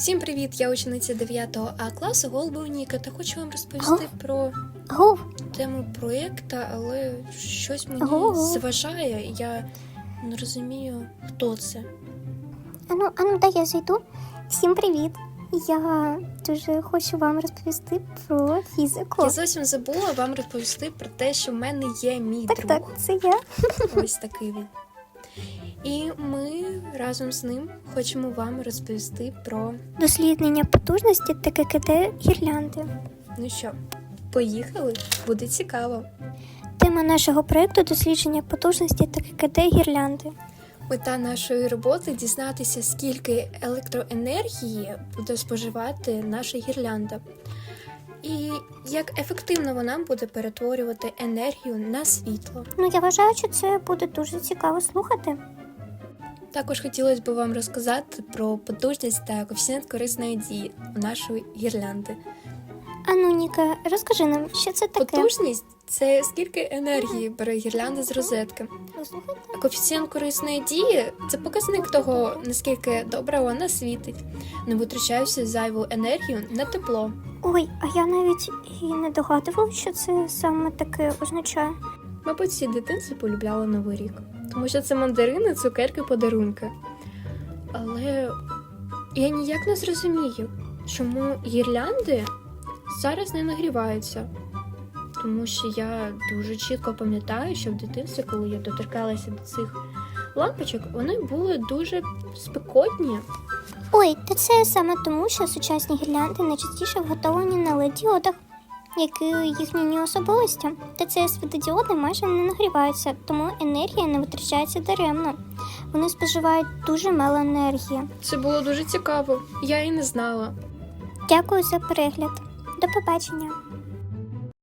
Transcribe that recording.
Всім привіт! Я учениця 9 А класу Голуба Ніка та хочу вам розповісти про Гов, тему проєкта, але щось мені Ого. заважає. Я не розумію, хто це. ану, ану, дай я зайду. Всім привіт. Я дуже хочу вам розповісти про фізику. Я зовсім забула вам розповісти про те, що в мене є мій Так, друг. так, це я. Ось такий він. І ми разом з ним хочемо вам розповісти про Дослідження потужності та ККТ гірлянди. ну що, поїхали? Буде цікаво. Тема нашого проєкту дослідження потужності та ККТ гірлянди. Мета нашої роботи дізнатися, скільки електроенергії буде споживати наша гірлянда, і як ефективно вона буде перетворювати енергію на світло. Ну, я вважаю, що це буде дуже цікаво слухати. Також хотілося б вам розказати про потужність та коефіцієнт корисної дії у нашої гірлянди. Ану, Ніка, розкажи нам, що це таке. Потужність це скільки енергії бере гірлянда з розетки. А коефіцієнт корисної дії це показник того, наскільки добре вона світить, не витрачаючи зайву енергію на тепло. Ой, а я навіть і не догадувала, що це саме таке означає. Мабуть, всі дитинці полюбляли Новий рік, тому що це мандарини, цукерки, подарунки. Але я ніяк не зрозумію, чому гірлянди зараз не нагріваються. Тому що я дуже чітко пам'ятаю, що в дитинстві, коли я доторкалася до цих лампочок, вони були дуже спекотні. Ой, та це саме тому, що сучасні гірлянди найчастіше вготовлені на LED-діодах, які їхні особливості. Та це світодіоди майже не нагріваються, тому енергія не витрачається даремно. Вони споживають дуже мало енергії. Це було дуже цікаво. Я і не знала. Дякую за перегляд. До побачення.